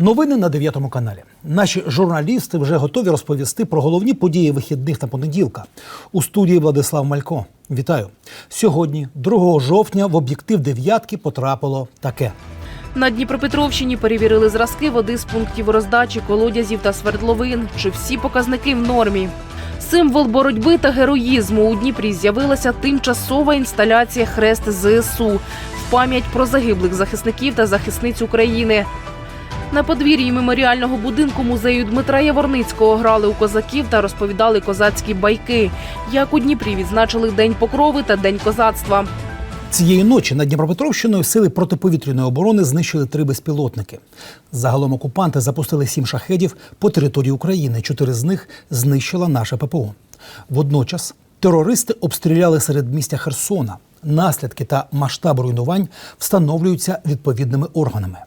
Новини на 9 каналі. Наші журналісти вже готові розповісти про головні події вихідних та понеділка. У студії Владислав Малько. Вітаю сьогодні, 2 жовтня, в об'єктив дев'ятки потрапило таке. На Дніпропетровщині перевірили зразки води з пунктів роздачі, колодязів та свердловин. Чи всі показники в нормі? Символ боротьби та героїзму у Дніпрі з'явилася тимчасова інсталяція Хрест ЗСУ в пам'ять про загиблих захисників та захисниць України. На подвір'ї меморіального будинку музею Дмитра Яворницького грали у козаків та розповідали козацькі байки. Як у Дніпрі відзначили День покрови та День козацтва. Цієї ночі над Дніпропетровщиною сили протиповітряної оборони знищили три безпілотники. Загалом окупанти запустили сім шахедів по території України. Чотири з них знищила наше ППО. Водночас терористи обстріляли серед містя Херсона. Наслідки та масштаб руйнувань встановлюються відповідними органами.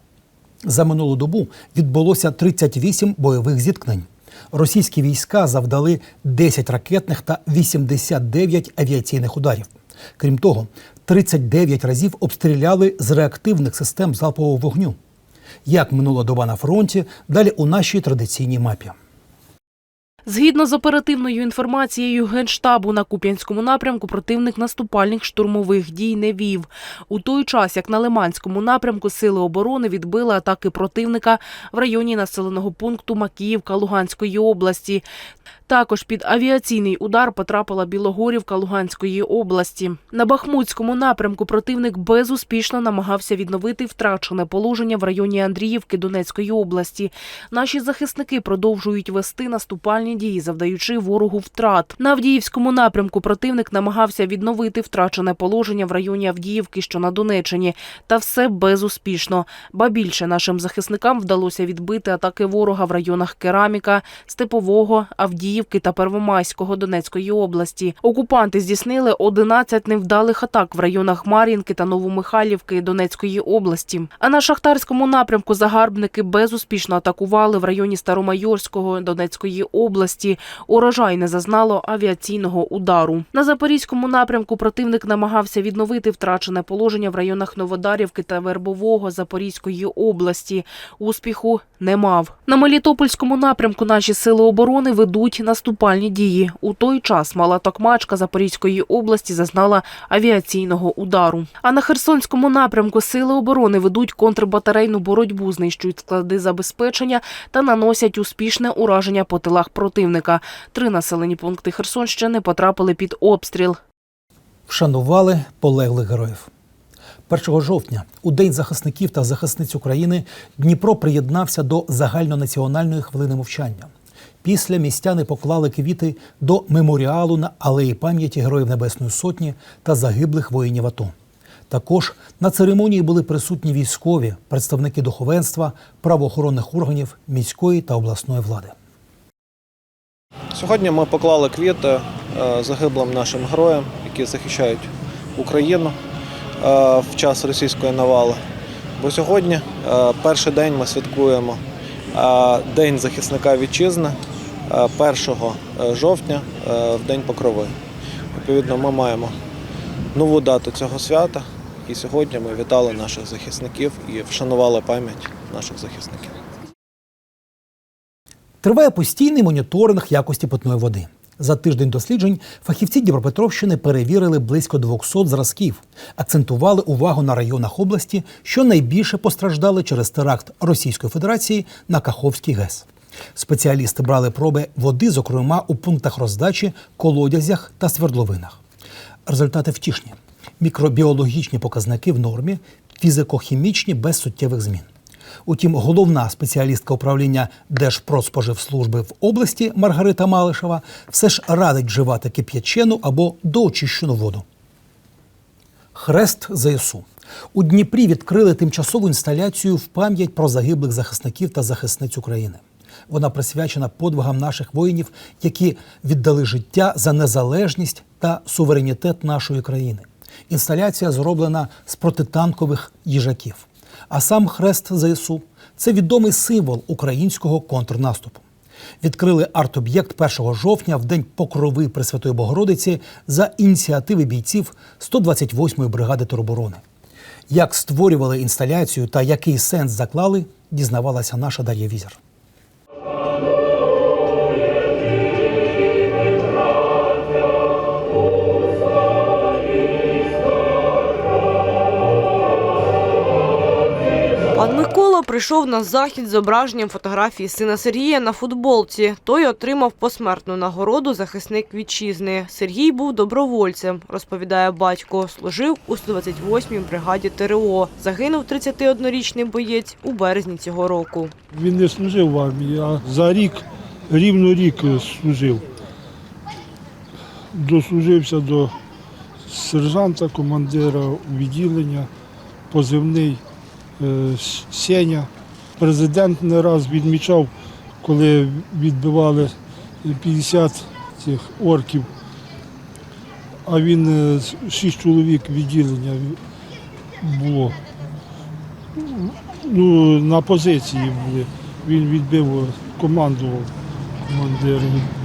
За минулу добу відбулося 38 бойових зіткнень. Російські війська завдали 10 ракетних та 89 авіаційних ударів. Крім того, 39 разів обстріляли з реактивних систем залпового вогню. Як минула доба на фронті, далі у нашій традиційній мапі. Згідно з оперативною інформацією Генштабу на Куп'янському напрямку противник наступальних штурмових дій не вів. У той час, як на Лиманському напрямку сили оборони відбили атаки противника в районі населеного пункту Макіївка Луганської області. Також під авіаційний удар потрапила Білогорівка Луганської області. На Бахмутському напрямку противник безуспішно намагався відновити втрачене положення в районі Андріївки Донецької області. Наші захисники продовжують вести наступальні дії, завдаючи ворогу втрат. На Авдіївському напрямку противник намагався відновити втрачене положення в районі Авдіївки, що на Донеччині, та все безуспішно. Ба більше нашим захисникам вдалося відбити атаки ворога в районах Кераміка, Степового, Авдіївки та Первомайського Донецької області. Окупанти здійснили 11 невдалих атак в районах Мар'їнки та Новомихайлівки Донецької області. А на шахтарському напрямку загарбники безуспішно атакували в районі Старомайорського Донецької області. Урожай не зазнало авіаційного удару. На запорізькому напрямку противник намагався відновити втрачене положення в районах Новодарівки та Вербового Запорізької області. Успіху не мав. На Мелітопольському напрямку наші сили оборони ведуть наступальні дії. У той час мала Токмачка Запорізької області зазнала авіаційного удару. А на Херсонському напрямку сили оборони ведуть контрбатарейну боротьбу, знищують склади забезпечення та наносять успішне ураження по тилах противника. Три населені пункти Херсонщини потрапили під обстріл. Вшанували полеглих героїв. 1 жовтня, у День захисників та захисниць України, Дніпро приєднався до загальнонаціональної хвилини мовчання. Після містяни поклали квіти до меморіалу на алеї пам'яті Героїв Небесної Сотні та загиблих воїнів АТО. Також на церемонії були присутні військові, представники духовенства, правоохоронних органів міської та обласної влади. Сьогодні ми поклали квіти е, загиблим нашим героям, які захищають Україну е, в час російської навали. Бо сьогодні, е, перший день, ми святкуємо День захисника вітчизни 1 жовтня е, в День Покрови. Відповідно, ми маємо нову дату цього свята. І сьогодні ми вітали наших захисників і вшанували пам'ять наших захисників. Триває постійний моніторинг якості питної води. За тиждень досліджень фахівці Дніпропетровщини перевірили близько 200 зразків, акцентували увагу на районах області, що найбільше постраждали через теракт Російської Федерації на Каховський ГЕС. Спеціалісти брали проби води, зокрема у пунктах роздачі, колодязях та свердловинах. Результати втішні: мікробіологічні показники в нормі, фізико-хімічні без суттєвих змін. Утім, головна спеціалістка управління Держпродспоживслужби в області Маргарита Малишева все ж радить вживати кип'ячену або доочищену воду. Хрест ЗСУ. У Дніпрі відкрили тимчасову інсталяцію в пам'ять про загиблих захисників та захисниць України. Вона присвячена подвигам наших воїнів, які віддали життя за незалежність та суверенітет нашої країни. Інсталяція зроблена з протитанкових їжаків. А сам хрест ЗСУ це відомий символ українського контрнаступу. Відкрили арт-об'єкт 1 жовтня в день покрови Пресвятої Богородиці за ініціативи бійців 128-ї бригади тероборони. Як створювали інсталяцію та який сенс заклали, дізнавалася наша Дар'я Візер. Прийшов на захід з зображенням фотографії сина Сергія на футболці. Той отримав посмертну нагороду захисник вітчизни. Сергій був добровольцем, розповідає батько. Служив у 128-й бригаді ТРО. Загинув 31-річний боєць у березні цього року. Він не служив в армії, а за рік, рівно рік служив. Дослужився до сержанта, командира відділення, позивний Сеня. Президент не раз відмічав, коли відбивали 50 цих орків, а він е, шість чоловік відділення було. Ну, на позиції були. Він відбив командував командир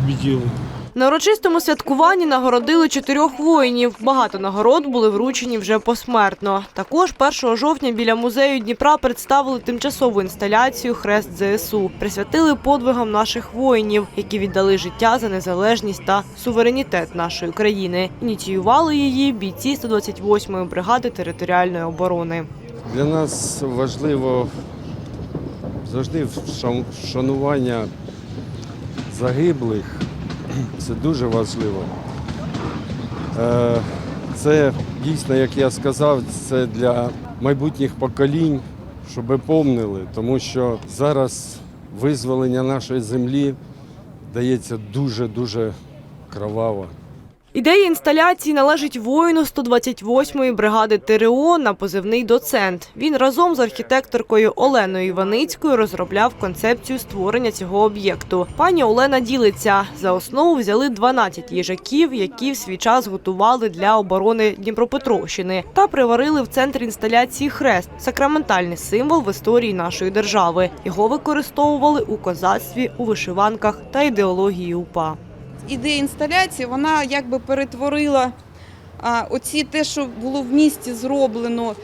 відділення. На урочистому святкуванні нагородили чотирьох воїнів. Багато нагород були вручені вже посмертно. Також 1 жовтня біля музею Дніпра представили тимчасову інсталяцію Хрест ЗСУ. Присвятили подвигам наших воїнів, які віддали життя за незалежність та суверенітет нашої країни. Ініціювали її бійці 128-ї бригади територіальної оборони. Для нас важливо завжди вшанування загиблих. Це дуже важливо. Е, Це дійсно, як я сказав, це для майбутніх поколінь, щоб помнили, тому що зараз визволення нашої землі дається дуже-дуже кроваво. Ідея інсталяції належить воїну 128-ї бригади ТРО на позивний доцент. Він разом з архітекторкою Оленою Іваницькою розробляв концепцію створення цього об'єкту. Пані Олена ділиться за основу взяли 12 їжаків, які в свій час готували для оборони Дніпропетровщини, та приварили в центр інсталяції хрест сакраментальний символ в історії нашої держави. Його використовували у козацтві, у вишиванках та ідеології УПА. Ідея інсталяції вона якби перетворила оці те, що було в місті зроблено.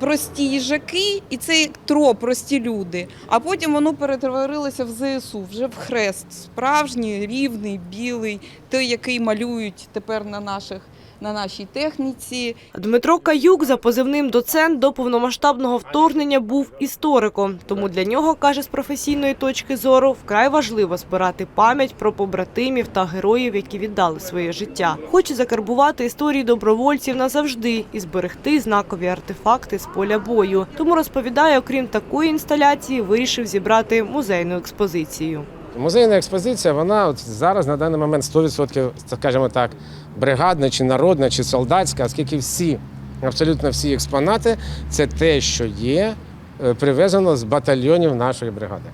Прості їжаки, і це тро, прості люди. А потім воно перетворилося в ЗСУ, вже в хрест. Справжній, рівний, білий, той, який малюють тепер на наших на нашій техніці. Дмитро Каюк за позивним доцент до повномасштабного вторгнення був істориком. Тому для нього, каже, з професійної точки зору вкрай важливо збирати пам'ять про побратимів та героїв, які віддали своє життя. Хоче закарбувати історії добровольців назавжди і зберегти знакові артефакти з поля бою. Тому розповідає, окрім такої інсталяції, вирішив зібрати музейну експозицію. Музейна експозиція, вона от зараз на даний момент 100%, скажімо так, бригадна чи народна, чи солдатська, оскільки всі, абсолютно всі експонати це те, що є, е, привезено з батальйонів нашої бригади.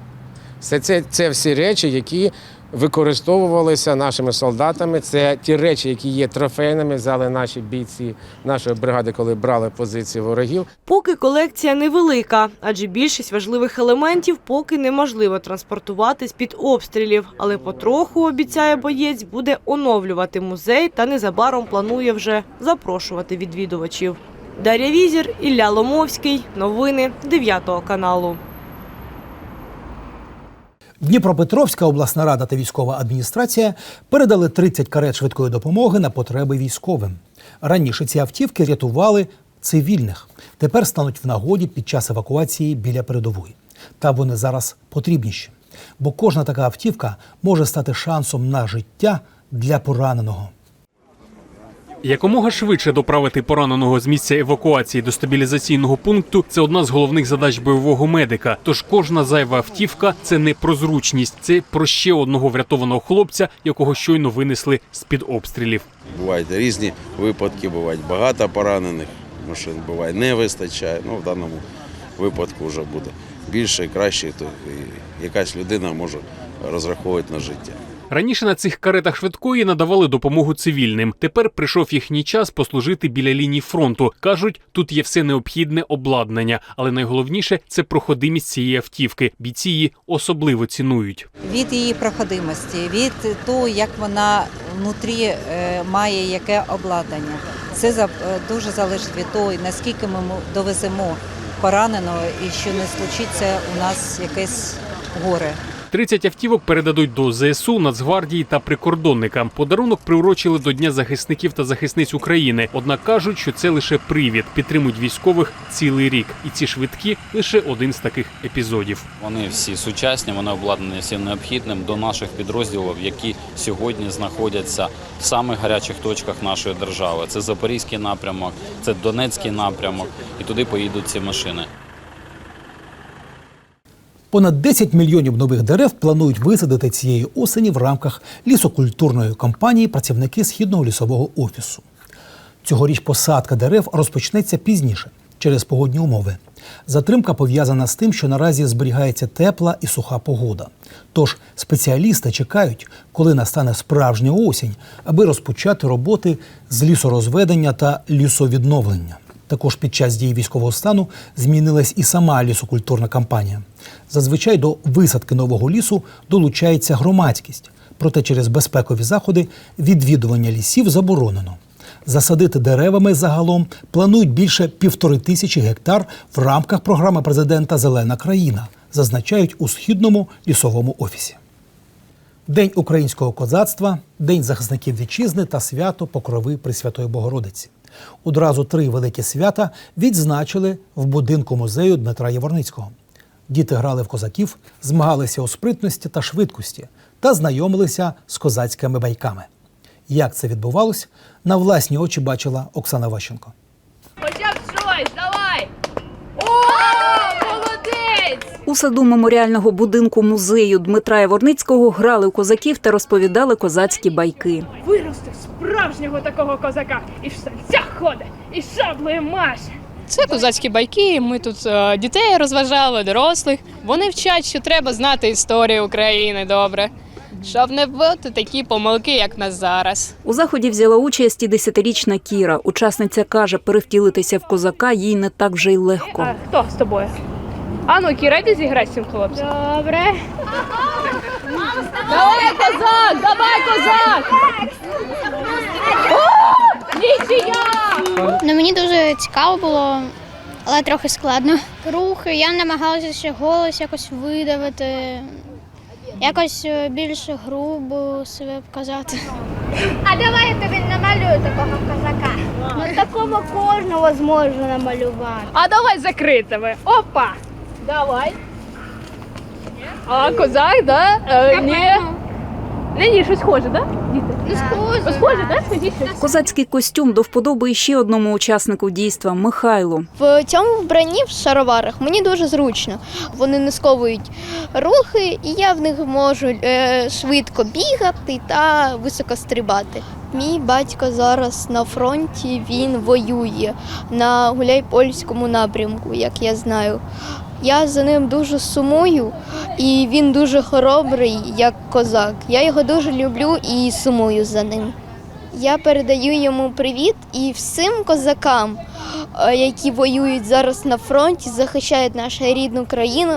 Це, це, це всі речі, які використовувалися нашими солдатами. Це ті речі, які є трофейними, взяли наші бійці нашої бригади, коли брали позиції ворогів. Поки колекція невелика, адже більшість важливих елементів поки неможливо транспортувати з-під обстрілів. Але потроху, обіцяє боєць, буде оновлювати музей та незабаром планує вже запрошувати відвідувачів. Дар'я Візір, Ілля Ломовський. Новини 9 каналу. Дніпропетровська обласна рада та військова адміністрація передали 30 карет швидкої допомоги на потреби військовим. Раніше ці автівки рятували цивільних. Тепер стануть в нагоді під час евакуації біля передової. Та вони зараз потрібніші, бо кожна така автівка може стати шансом на життя для пораненого. Якомога швидше доправити пораненого з місця евакуації до стабілізаційного пункту це одна з головних задач бойового медика. Тож кожна зайва автівка це не про зручність, це про ще одного врятованого хлопця, якого щойно винесли з під обстрілів. Бувають різні випадки, бувають багато поранених машин, буває не вистачає. Ну, в даному випадку вже буде більше краще, то якась людина може розраховувати на життя. Раніше на цих каретах швидкої надавали допомогу цивільним. Тепер прийшов їхній час послужити біля лінії фронту. кажуть, тут є все необхідне обладнання, але найголовніше це проходимість цієї автівки. Бійці її особливо цінують. від її проходимості, від того, як вона внутрі е, має яке обладнання. Це е, дуже залежить від того, наскільки ми довеземо пораненого і що не случиться у нас якесь горе. 30 автівок передадуть до ЗСУ, Нацгвардії та прикордонникам. Подарунок приурочили до Дня захисників та захисниць України. Однак кажуть, що це лише привід. Підтримують військових цілий рік. І ці швидкі лише один з таких епізодів. Вони всі сучасні, вони обладнані всім необхідним до наших підрозділів, які сьогодні знаходяться в самих гарячих точках нашої держави. Це Запорізький напрямок, це Донецький напрямок, і туди поїдуть ці машини. Понад 10 мільйонів нових дерев планують висадити цієї осені в рамках лісокультурної кампанії працівники східного лісового офісу. Цьогоріч посадка дерев розпочнеться пізніше через погодні умови. Затримка пов'язана з тим, що наразі зберігається тепла і суха погода. Тож спеціалісти чекають, коли настане справжня осінь, аби розпочати роботи з лісорозведення та лісовідновлення. Також під час дії військового стану змінилась і сама лісокультурна кампанія. Зазвичай до висадки нового лісу долучається громадськість, проте через безпекові заходи відвідування лісів заборонено. Засадити деревами загалом планують більше півтори тисячі гектар в рамках програми президента Зелена країна, зазначають у східному лісовому офісі. День українського козацтва, День захисників вітчизни та свято Покрови Пресвятої Богородиці. Одразу три великі свята відзначили в будинку музею Дмитра Яворницького. Діти грали в козаків, змагалися у спритності та швидкості та знайомилися з козацькими байками. Як це відбувалось, на власні очі бачила Оксана Ващенко. Хоча б щось, давай! О, молодець! У саду меморіального будинку музею Дмитра Яворницького грали у козаків та розповідали козацькі байки. Виростив справжнього такого козака. І в сальцях ходить, і шаблею маше. Це козацькі байки. Ми тут е, дітей розважали, дорослих. Вони вчать, що треба знати історію України добре, щоб не бути такі помилки, як нас зараз. У заході взяла участь і десятирічна Кіра. Учасниця каже, перевтілитися в козака їй не так вже й легко. А хто з тобою? А ну, Кіра, йди зіграй з цим хлопцем. Добре. Давай, козак! Давай, козак! О, Нічия! Ну, мені дуже цікаво було, але трохи складно. Рухи, я намагалася ще голос якось видавити, якось е, більш грубо себе показати. А давай я тобі намалюю такого козака. Ну такого кожного зможу намалювати. А давай закритими. Опа! Давай. А, козак, да? Е, ні. Не, ні, щось схоже, да? Діти? Ну, схоже. Схоже, да? Скажіть щось. Козацький костюм до вподоби ще одному учаснику дійства Михайлу. В цьому вбранні в шароварах мені дуже зручно. Вони не сковують рухи, і я в них можу е, швидко бігати та високо стрибати. Мій батько зараз на фронті він воює на Гуляйпольському напрямку, як я знаю. Я за ним дуже сумую, і він дуже хоробрий, як козак. Я його дуже люблю і сумую за ним. Я передаю йому привіт і всім козакам, які воюють зараз на фронті, захищають нашу рідну країну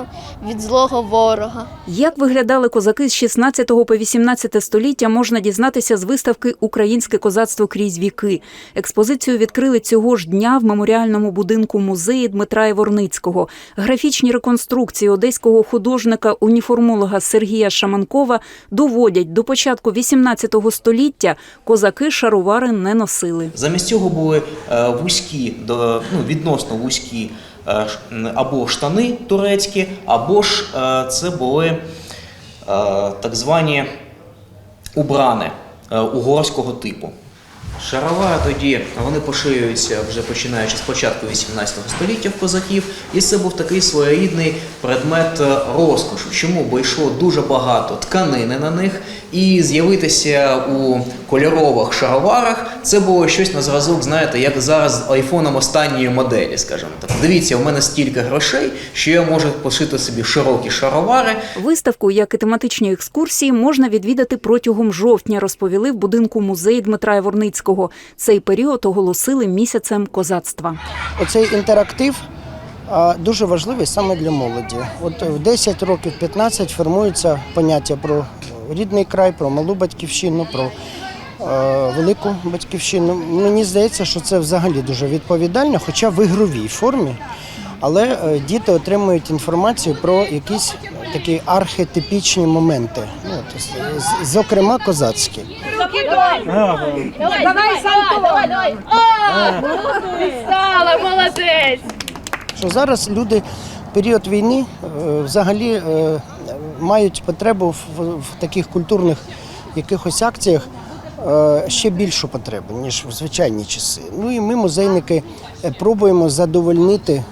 від злого ворога. Як виглядали козаки з 16 по 18 століття, можна дізнатися з виставки Українське козацтво крізь віки. Експозицію відкрили цього ж дня в меморіальному будинку музеї Дмитра Яворницького. Графічні реконструкції одеського художника-уніформолога Сергія Шаманкова доводять до початку 18 століття козаки шаровари не носили. Замість цього були е, вузькі, до- ну, відносно вузькі е, або штани турецькі, або ж е, це були е, так звані убрани е, угорського типу. Шаровари тоді вони поширюються вже починаючи з початку 18 століття в козаків, і це був такий своєрідний предмет е, розкошу. Чому? Бо йшло дуже багато тканини на них, і з'явитися у кольорових шароварах це було щось на зразок, знаєте, як зараз з айфоном останньої моделі, скажімо так. Дивіться, у мене стільки грошей, що я можу пошити собі широкі шаровари, Виставку, як і тематичні екскурсії, можна відвідати протягом жовтня, розповіли в будинку музеї Дмитра Яворницького. Цей період оголосили місяцем козацтва. Оцей інтерактив а, дуже важливий саме для молоді. От в 10 років, 15 формується поняття про рідний край, про малу батьківщину, про е, велику батьківщину. Мені здається, що це взагалі дуже відповідально, хоча в ігровій формі. але е, діти отримують інформацію про якісь такі архетипічні моменти, ну, з- зокрема козацькі. Давай, давай, давай, давай. Стала, молодець. що зараз люди в період війни е, взагалі мають потребу в, в таких культурних якихось акціях е, ще більшу потребу, ніж в звичайні часи. Ну і ми, музейники, е, пробуємо задовольнити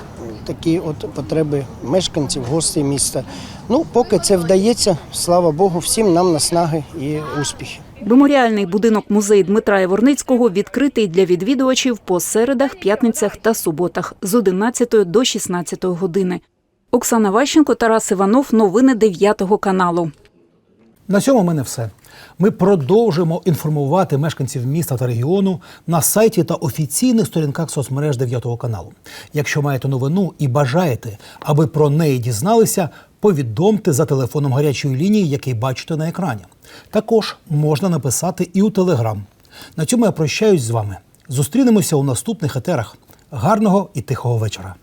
такі от потреби мешканців, гостей міста. Ну, поки це вдається, слава Богу, всім нам наснаги і успіхи. Меморіальний будинок музей Дмитра Яворницького відкритий для відвідувачів по середах, п'ятницях та суботах з 11 до 16 години. Оксана Ващенко, Тарас Іванов. Новини 9 каналу. На цьому в мене все. Ми продовжуємо інформувати мешканців міста та регіону на сайті та офіційних сторінках соцмереж 9 каналу. Якщо маєте новину і бажаєте, аби про неї дізналися, повідомте за телефоном гарячої лінії, який бачите на екрані. Також можна написати і у Телеграм. На цьому я прощаюсь з вами. Зустрінемося у наступних етерах. Гарного і тихого вечора.